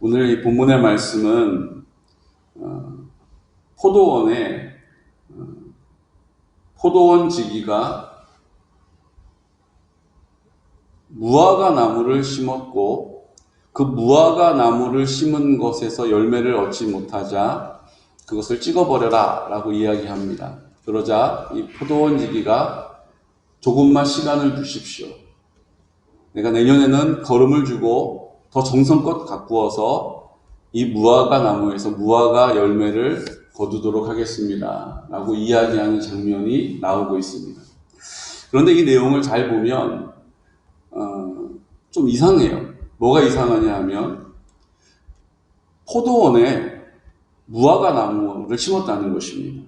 오늘 이 본문의 말씀은 어, 포도원에 어, 포도원 지기가 무화과 나무를 심었고 그 무화과 나무를 심은 것에서 열매를 얻지 못하자 그것을 찍어버려라 라고 이야기합니다. 그러자 이 포도원 지기가 조금만 시간을 주십시오. 내가 내년에는 걸음을 주고 더 정성껏 가꾸어서 이 무화과 나무에서 무화과 열매를 거두도록 하겠습니다. 라고 이야기하는 장면이 나오고 있습니다. 그런데 이 내용을 잘 보면, 어, 좀 이상해요. 뭐가 이상하냐 하면, 포도원에 무화과 나무를 심었다는 것입니다.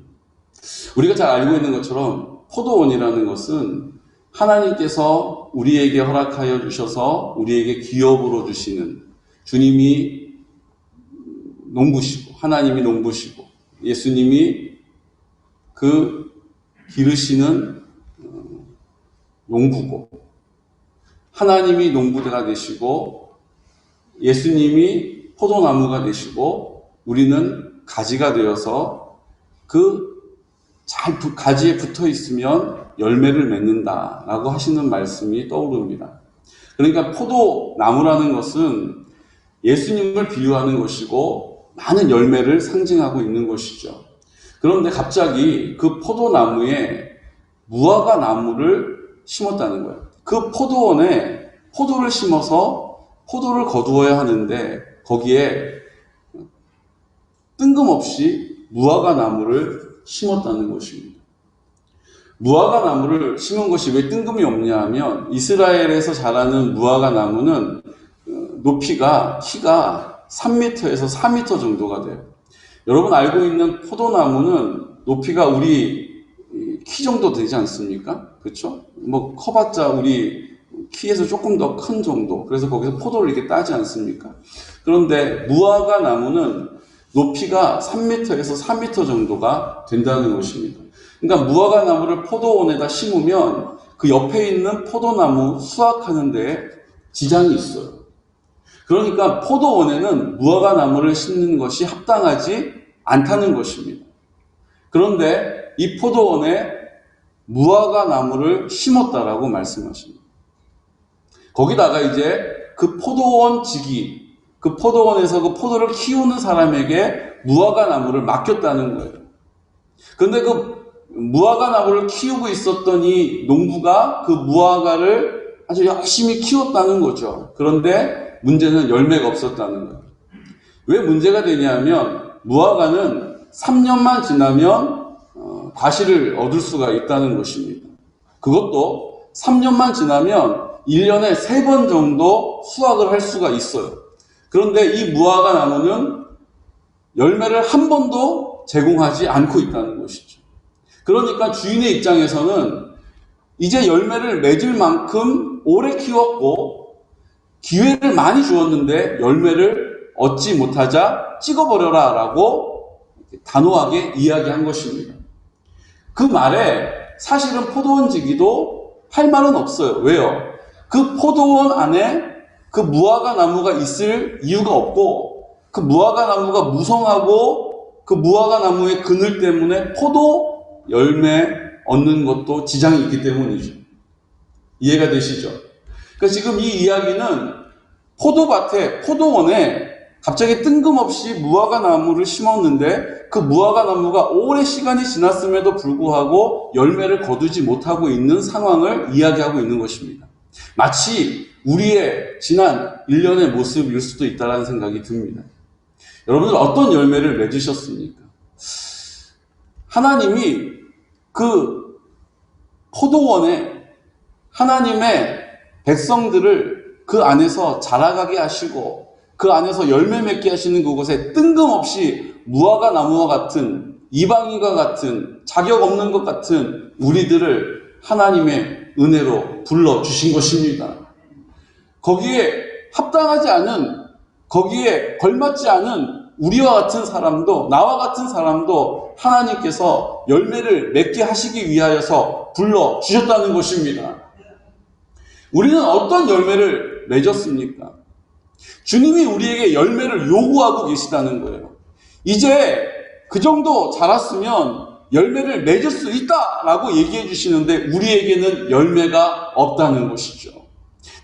우리가 잘 알고 있는 것처럼 포도원이라는 것은 하나님께서 우리에게 허락하여 주셔서 우리에게 기업으로 주시는 주님이 농부시고 하나님이 농부시고 예수님이 그 기르시는 어, 농부고 하나님이 농부가 되시고 예수님이 포도나무가 되시고 우리는 가지가 되어서 그 잘 가지에 붙어 있으면 열매를 맺는다라고 하시는 말씀이 떠오릅니다. 그러니까 포도나무라는 것은 예수님을 비유하는 것이고 많은 열매를 상징하고 있는 것이죠. 그런데 갑자기 그 포도나무에 무화과 나무를 심었다는 거예요. 그 포도원에 포도를 심어서 포도를 거두어야 하는데 거기에 뜬금없이 무화과 나무를 심었다는 것입니다. 무화과 나무를 심은 것이 왜 뜬금이 없냐 하면 이스라엘에서 자라는 무화과 나무는 어, 높이가 키가 3m에서 4m 정도가 돼요. 여러분 알고 있는 포도나무는 높이가 우리 키 정도 되지 않습니까? 그렇죠? 뭐 커봤자 우리 키에서 조금 더 큰 정도. 그래서 거기서 포도를 이렇게 따지 않습니까? 그런데 무화과 나무는 높이가 3m에서 4m 정도가 된다는 것입니다. 그러니까 무화과 나무를 포도원에다 심으면 그 옆에 있는 포도나무 수확하는 데 지장이 있어요. 그러니까 포도원에는 무화과 나무를 심는 것이 합당하지 않다는 것입니다. 그런데 이 포도원에 무화과 나무를 심었다라고 말씀하십니다. 거기다가 이제 그 포도원 지기, 그 포도원에서 그 포도를 키우는 사람에게 무화과 나무를 맡겼다는 거예요. 그런데 그 무화과 나무를 키우고 있었던 이 농부가 그 무화과를 아주 열심히 키웠다는 거죠. 그런데 문제는 열매가 없었다는 거예요. 왜 문제가 되냐면 무화과는 3년만 지나면 어, 과실을 얻을 수가 있다는 것입니다. 그것도 3년만 지나면 1년에 3번 정도 수확을 할 수가 있어요. 그런데 이 무화과 나무는 열매를 한 번도 제공하지 않고 있다는 것이죠. 그러니까 주인의 입장에서는 이제 열매를 맺을 만큼 오래 키웠고 기회를 많이 주었는데 열매를 얻지 못하자 찍어버려라 라고 단호하게 이야기한 것입니다. 그 말에 사실은 포도원 지기도 할 말은 없어요. 왜요? 그 포도원 안에 그 무화과 나무가 있을 이유가 없고 그 무화과 나무가 무성하고 그 무화과 나무의 그늘 때문에 포도 열매 얻는 것도 지장이 있기 때문이죠. 이해가 되시죠? 그러니까 지금 이 이야기는 포도밭에, 포도원에 갑자기 뜬금없이 무화과 나무를 심었는데 그 무화과 나무가 오래 시간이 지났음에도 불구하고 열매를 거두지 못하고 있는 상황을 이야기하고 있는 것입니다. 마치 우리의 지난 1년의 모습일 수도 있다는 생각이 듭니다. 여러분들 어떤 열매를 맺으셨습니까? 하나님이 그 포도원에 하나님의 백성들을 그 안에서 자라가게 하시고 그 안에서 열매 맺게 하시는 그곳에 뜬금없이 무화과 나무와 같은 이방인과 같은 자격 없는 것 같은 우리들을 하나님의 은혜로 불러 주신 것입니다. 거기에 합당하지 않은 거기에 걸맞지 않은 우리와 같은 사람도 나와 같은 사람도 하나님께서 열매를 맺게 하시기 위하여서 불러 주셨다는 것입니다. 우리는 어떤 열매를 맺었습니까? 주님이 우리에게 열매를 요구하고 계시다는 거예요. 이제 그 정도 자랐으면 열매를 맺을 수 있다라고 얘기해 주시는데 우리에게는 열매가 없다는 것이죠.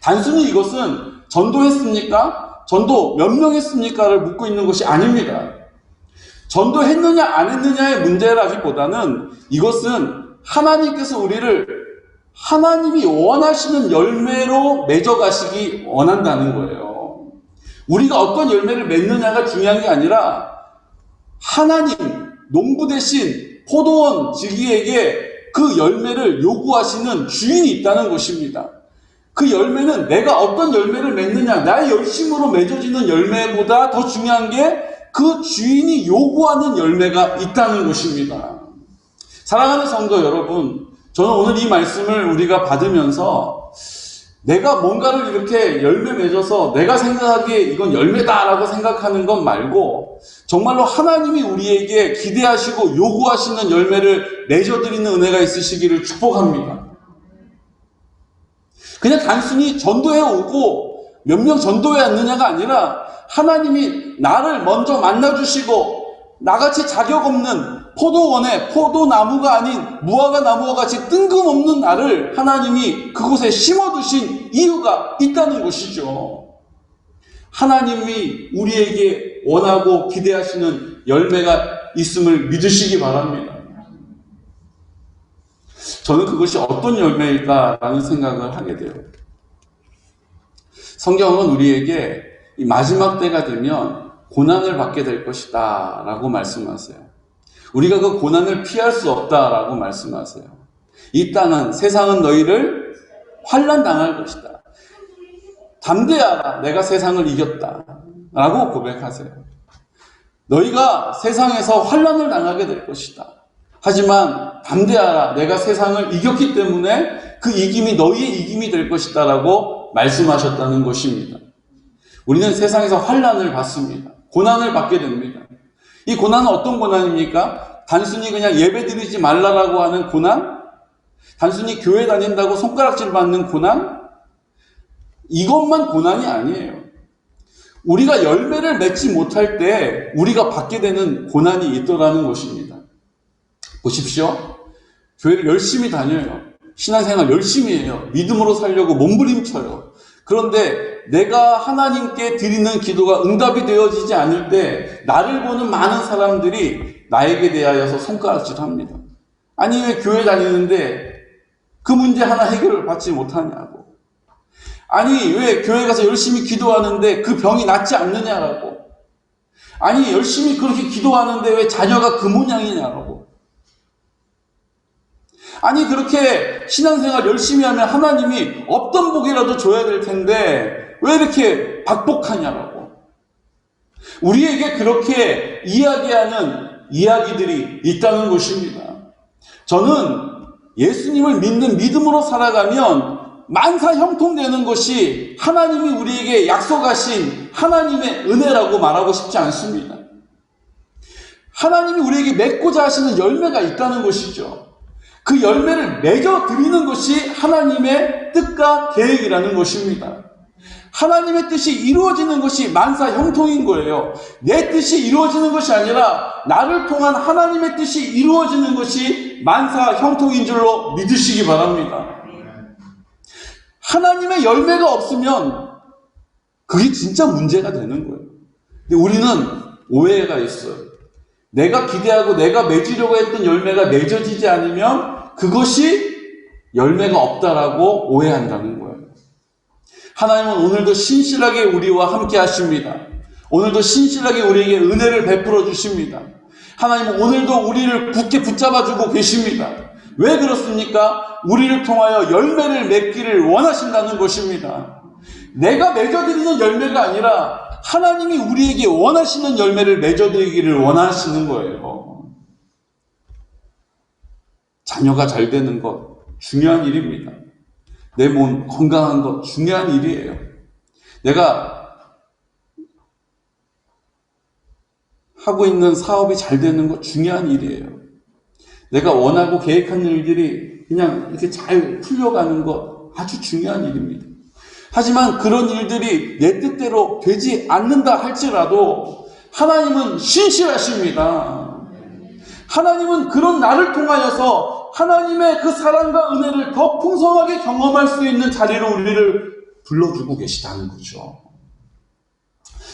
단순히 이것은 전도했습니까? 전도 몇 명 했습니까를 묻고 있는 것이 아닙니다. 전도했느냐 안 했느냐의 문제라기보다는 이것은 하나님께서 우리를 하나님이 원하시는 열매로 맺어가시기 원한다는 거예요. 우리가 어떤 열매를 맺느냐가 중요한 게 아니라 하나님, 농부 대신 포도원 지기에게 그 열매를 요구하시는 주인이 있다는 것입니다. 그 열매는 내가 어떤 열매를 맺느냐, 나의 열심으로 맺어지는 열매보다 더 중요한 게 그 주인이 요구하는 열매가 있다는 것입니다. 사랑하는 성도 여러분, 저는 오늘 이 말씀을 우리가 받으면서 내가 뭔가를 이렇게 열매 맺어서 내가 생각하기에 이건 열매다라고 생각하는 것 말고 정말로 하나님이 우리에게 기대하시고 요구하시는 열매를 맺어드리는 은혜가 있으시기를 축복합니다. 그냥 단순히 전도해 오고 몇 명 전도해 왔느냐가 아니라 하나님이 나를 먼저 만나주시고 나같이 자격 없는 포도원에 포도나무가 아닌 무화과 나무와 같이 뜬금없는 나를 하나님이 그곳에 심어두신 이유가 있다는 것이죠. 하나님이 우리에게 원하고 기대하시는 열매가 있음을 믿으시기 바랍니다. 저는 그것이 어떤 열매일까라는 생각을 하게 돼요. 성경은 우리에게 이 마지막 때가 되면 고난을 받게 될 것이다 라고 말씀하세요. 우리가 그 고난을 피할 수 없다 라고 말씀하세요. 이 땅은 세상은 너희를 환란 당할 것이다. 담대하라. 내가 세상을 이겼다. 라고 고백하세요. 너희가 세상에서 환란을 당하게 될 것이다. 하지만 담대하라. 내가 세상을 이겼기 때문에 그 이김이 너희의 이김이 될 것이다. 라고 말씀하셨다는 것입니다. 우리는 세상에서 환란을 받습니다. 고난을 받게 됩니다. 이 고난은 어떤 고난입니까? 단순히 그냥 예배 드리지 말라라고 하는 고난? 단순히 교회 다닌다고 손가락질 받는 고난? 이것만 고난이 아니에요. 우리가 열매를 맺지 못할 때 우리가 받게 되는 고난이 있더라는 것입니다. 보십시오. 교회를 열심히 다녀요. 신앙생활 열심히 해요. 믿음으로 살려고 몸부림쳐요. 그런데 내가 하나님께 드리는 기도가 응답이 되어지지 않을 때 나를 보는 많은 사람들이 나에게 대하여서 손가락질 합니다. 아니 왜 교회 다니는데 그 문제 하나 해결을 받지 못하냐고. 아니 왜 교회 가서 열심히 기도하는데 그 병이 낫지 않느냐라고. 아니 열심히 그렇게 기도하는데 왜 자녀가 그 모양이냐라고. 아니 그렇게 신앙생활 열심히 하면 하나님이 어떤 복이라도 줘야 될 텐데 왜 이렇게 박복하냐라고. 우리에게 그렇게 이야기하는 이야기들이 있다는 것입니다. 저는 예수님을 믿는 믿음으로 살아가면 만사 형통되는 것이 하나님이 우리에게 약속하신 하나님의 은혜라고 말하고 싶지 않습니다. 하나님이 우리에게 맺고자 하시는 열매가 있다는 것이죠. 그 열매를 맺어 드리는 것이 하나님의 뜻과 계획이라는 것입니다. 하나님의 뜻이 이루어지는 것이 만사 형통인 거예요. 내 뜻이 이루어지는 것이 아니라 나를 통한 하나님의 뜻이 이루어지는 것이 만사 형통인 줄로 믿으시기 바랍니다. 하나님의 열매가 없으면 그게 진짜 문제가 되는 거예요. 근데 우리는 오해가 있어요. 내가 기대하고 내가 맺으려고 했던 열매가 맺어지지 않으면 그것이 열매가 없다라고 오해한다는 거예요. 하나님은 오늘도 신실하게 우리와 함께 하십니다. 오늘도 신실하게 우리에게 은혜를 베풀어 주십니다. 하나님은 오늘도 우리를 굳게 붙잡아 주고 계십니다. 왜 그렇습니까? 우리를 통하여 열매를 맺기를 원하신다는 것입니다. 내가 맺어드리는 열매가 아니라 하나님이 우리에게 원하시는 열매를 맺어드리기를 원하시는 거예요. 자녀가 잘 되는 것 중요한 일입니다. 내 몸 건강한 것 중요한 일이에요. 내가 하고 있는 사업이 잘 되는 것 중요한 일이에요. 내가 원하고 계획하는 일들이 그냥 이렇게 잘 풀려가는 것 아주 중요한 일입니다. 하지만 그런 일들이 내 뜻대로 되지 않는다 할지라도 하나님은 신실하십니다. 하나님은 그런 나를 통하여서 하나님의 그 사랑과 은혜를 더 풍성하게 경험할 수 있는 자리로 우리를 불러주고 계시다는 거죠.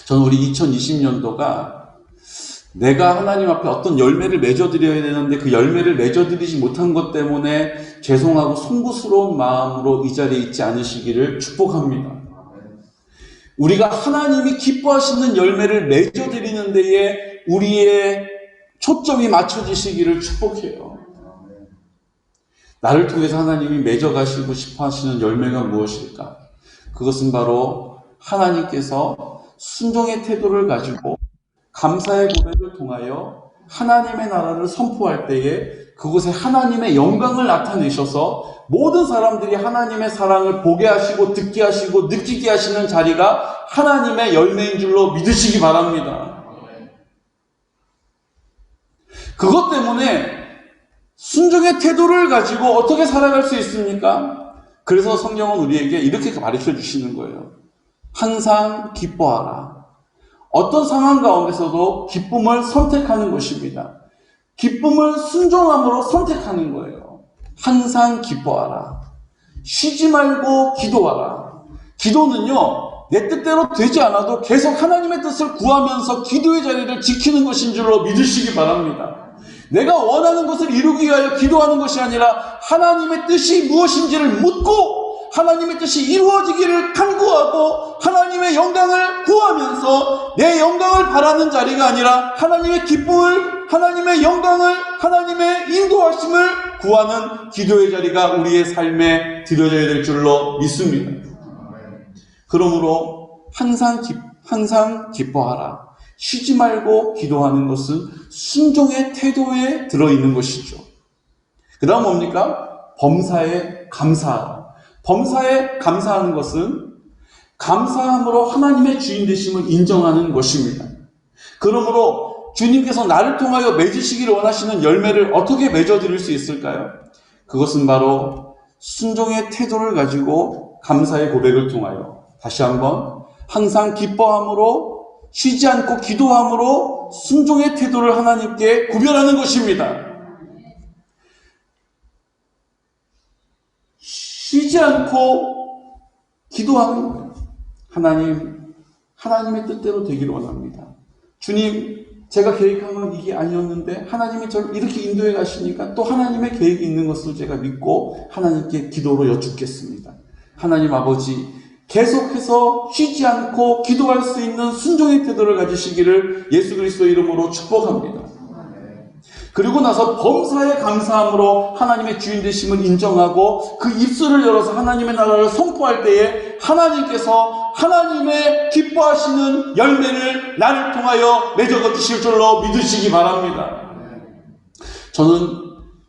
저는 우리 2020년도가 내가 하나님 앞에 어떤 열매를 맺어드려야 되는데 그 열매를 맺어드리지 못한 것 때문에 죄송하고 송구스러운 마음으로 이 자리에 있지 않으시기를 축복합니다. 우리가 하나님이 기뻐하시는 열매를 맺어드리는 데에 우리의 초점이 맞춰지시기를 축복해요. 나를 통해서 하나님이 맺어가시고 싶어 하시는 열매가 무엇일까? 그것은 바로 하나님께서 순종의 태도를 가지고 감사의 고백을 통하여 하나님의 나라를 선포할 때에 그곳에 하나님의 영광을 나타내셔서 모든 사람들이 하나님의 사랑을 보게 하시고 듣게 하시고 느끼게 하시는 자리가 하나님의 열매인 줄로 믿으시기 바랍니다. 그것 때문에 순종의 태도를 가지고 어떻게 살아갈 수 있습니까? 그래서 성경은 우리에게 이렇게 가르쳐 주시는 거예요. 항상 기뻐하라. 어떤 상황 가운데서도 기쁨을 선택하는 것입니다. 기쁨을 순종함으로 선택하는 거예요. 항상 기뻐하라. 쉬지 말고 기도하라. 기도는요, 내 뜻대로 되지 않아도 계속 하나님의 뜻을 구하면서 기도의 자리를 지키는 것인 줄로 믿으시기 바랍니다. 내가 원하는 것을 이루기 위하여 기도하는 것이 아니라 하나님의 뜻이 무엇인지를 묻고 하나님의 뜻이 이루어지기를 간구하고 하나님의 영광을 구하면서 내 영광을 바라는 자리가 아니라 하나님의 기쁨을 하나님의 영광을 하나님의 인도하심을 구하는 기도의 자리가 우리의 삶에 드려져야 될 줄로 믿습니다. 그러므로 항상 기, 항상 기뻐하라. 쉬지 말고 기도하는 것은 순종의 태도에 들어있는 것이죠. 그 다음 뭡니까? 범사에 감사하라. 범사에 감사하는 것은 감사함으로 하나님의 주인 되심을 인정하는 것입니다. 그러므로 주님께서 나를 통하여 맺으시기를 원하시는 열매를 어떻게 맺어드릴 수 있을까요? 그것은 바로 순종의 태도를 가지고 감사의 고백을 통하여 다시 한번 항상 기뻐함으로 쉬지 않고 기도함으로 순종의 태도를 하나님께 구별하는 것입니다. 쉬지 않고 기도하는. 하나님, 하나님의 뜻대로 되기를 원합니다. 주님, 제가 계획한 건 이게 아니었는데 하나님이 저를 이렇게 인도해 가시니까 또 하나님의 계획이 있는 것을 제가 믿고 하나님께 기도로 여쭙겠습니다. 하나님 아버지, 계속해서 쉬지 않고 기도할 수 있는 순종의 태도를 가지시기를 예수 그리스도 이름으로 축복합니다. 그리고 나서 범사에 감사함으로 하나님의 주인 되심을 인정하고 그 입술을 열어서 하나님의 나라를 선포할 때에 하나님께서 하나님의 기뻐하시는 열매를 나를 통하여 맺어 주실 줄로 믿으시기 바랍니다. 저는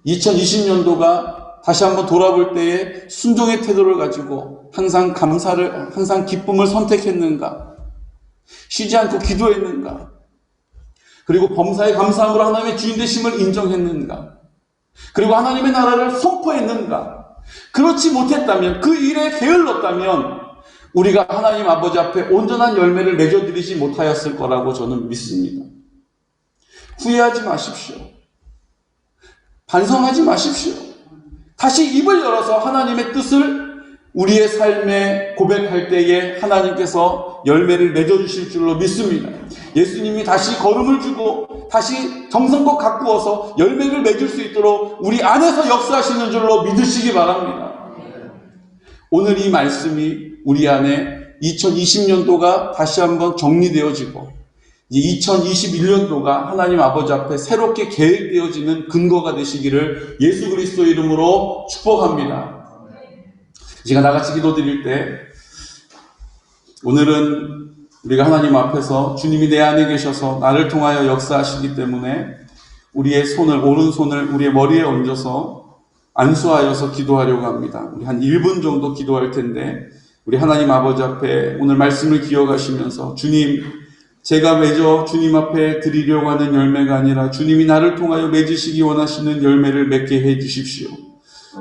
2020년도가 다시 한번 돌아볼 때에 순종의 태도를 가지고 항상 감사를, 항상 기쁨을 선택했는가? 쉬지 않고 기도했는가? 그리고 범사에 감사함으로 하나님의 주인 되심을 인정했는가? 그리고 하나님의 나라를 선포했는가? 그렇지 못했다면, 그 일에 게을렀다면, 우리가 하나님 아버지 앞에 온전한 열매를 맺어드리지 못하였을 거라고 저는 믿습니다. 후회하지 마십시오. 반성하지 마십시오. 다시 입을 열어서 하나님의 뜻을 우리의 삶에 고백할 때에 하나님께서 열매를 맺어주실 줄로 믿습니다. 예수님이 다시 걸음을 주고 다시 정성껏 가꾸어서 열매를 맺을 수 있도록 우리 안에서 역사하시는 줄로 믿으시기 바랍니다. 오늘 이 말씀이 우리 안에 2020년도가 다시 한번 정리되어지고 2021년도가 하나님 아버지 앞에 새롭게 계획되어지는 근거가 되시기를 예수 그리스도 이름으로 축복합니다. 제가 나같이 기도 드릴 때 오늘은 우리가 하나님 앞에서 주님이 내 안에 계셔서 나를 통하여 역사하시기 때문에 우리의 손을 오른손을 우리의 머리에 얹어서 안수하여서 기도하려고 합니다. 우리 한 1분 정도 기도할 텐데 우리 하나님 아버지 앞에 오늘 말씀을 기억하시면서 주님 제가 맺어 주님 앞에 드리려고 하는 열매가 아니라 주님이 나를 통하여 맺으시기 원하시는 열매를 맺게 해 주십시오.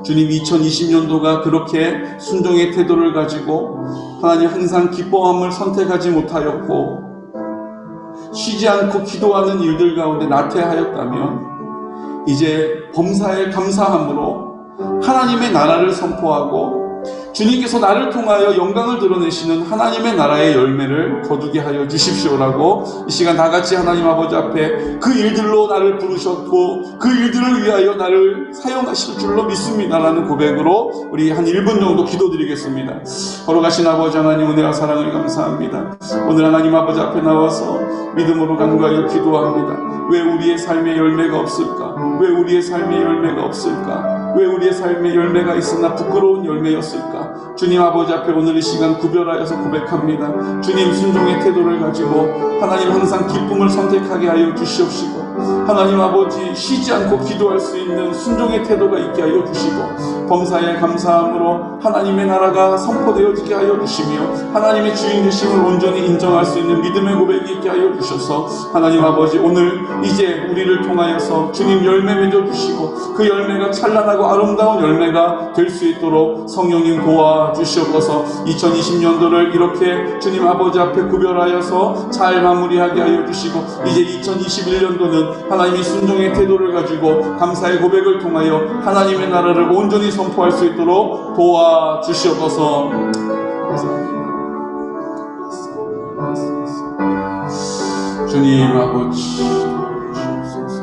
주님 2020년도가 그렇게 순종의 태도를 가지고 하나님 항상 기뻐함을 선택하지 못하였고 쉬지 않고 기도하는 일들 가운데 나태하였다면 이제 범사에 감사함으로 하나님의 나라를 선포하고 주님께서 나를 통하여 영광을 드러내시는 하나님의 나라의 열매를 거두게 하여 주십시오라고 이 시간 다 같이 하나님 아버지 앞에 그 일들로 나를 부르셨고 그 일들을 위하여 나를 사용하실 줄로 믿습니다라는 고백으로 우리 한 1분 정도 기도드리겠습니다. 걸어가신 아버지 하나님 은혜와 사랑을 감사합니다. 오늘 하나님 아버지 앞에 나와서 믿음으로 간구하여 기도합니다. 왜 우리의 삶의 열매가 없을까? 왜 우리의 삶의 열매가 없을까? 왜 우리의 삶의 열매가 있으나 부끄러운 열매였을까? 주님 아버지 앞에 오늘 이 시간 구별하여서 고백합니다. 주님 순종의 태도를 가지고 하나님 항상 기쁨을 선택하게 하여 주시옵시고 하나님 아버지 쉬지 않고 기도할 수 있는 순종의 태도가 있게 하여 주시고 범사에 감사함으로 하나님의 나라가 선포되어지게 하여 주시며 하나님의 주인 되심을 온전히 인정할 수 있는 믿음의 고백이 있게 하여 주셔서 하나님 아버지 오늘 이제 우리를 통하여서 주님 열매 맺어 주시고 그 열매가 찬란하고 아름다운 열매가 될 수 있도록 성령님 도와 주시옵소서. 2020년도를 이렇게 주님 아버지 앞에 구별하여서 잘 마무리하게 하여 주시고 이제 2021년도는 하나님의 순종의 태도를 가지고 감사의 고백을 통하여 하나님의 나라를 온전히 선포할 수 있도록 도와 주시옵소서 주님 아버지 도와주시옵소서.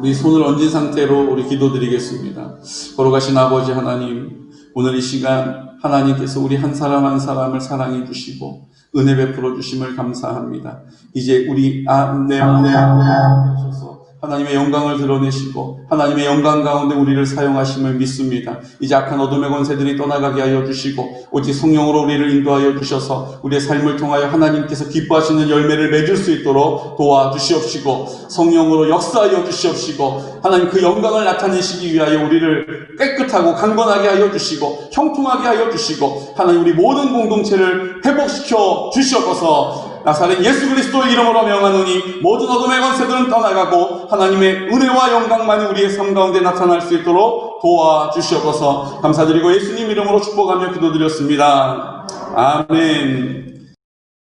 우리 손을 얹은 상태로 우리 기도드리겠습니다. 걸어가신 아버지 하나님, 오늘 이 시간 하나님께서 우리 한 사람 한 사람을 사랑해 주시고 은혜 베풀어 주심을 감사합니다. 이제 우리 안내 안내 하셔서 하나님의 영광을 드러내시고 하나님의 영광 가운데 우리를 사용하심을 믿습니다. 이제 악한 어둠의 권세들이 떠나가게 하여 주시고 오직 성령으로 우리를 인도하여 주셔서 우리의 삶을 통하여 하나님께서 기뻐하시는 열매를 맺을 수 있도록 도와 주시옵시고 성령으로 역사하여 주시옵시고 하나님 그 영광을 나타내시기 위하여 우리를 깨끗하고 강건하게 하여 주시고 형통하게 하여 주시고 하나님 우리 모든 공동체를 회복시켜 주시옵소서 나사렛 예수 그리스도의 이름으로 명하노니 모든 어둠의 권세들은 떠나가고 하나님의 은혜와 영광만이 우리의 삶 가운데 나타날 수 있도록 도와주시옵소서 감사드리고 예수님 이름으로 축복하며 기도드렸습니다. 아멘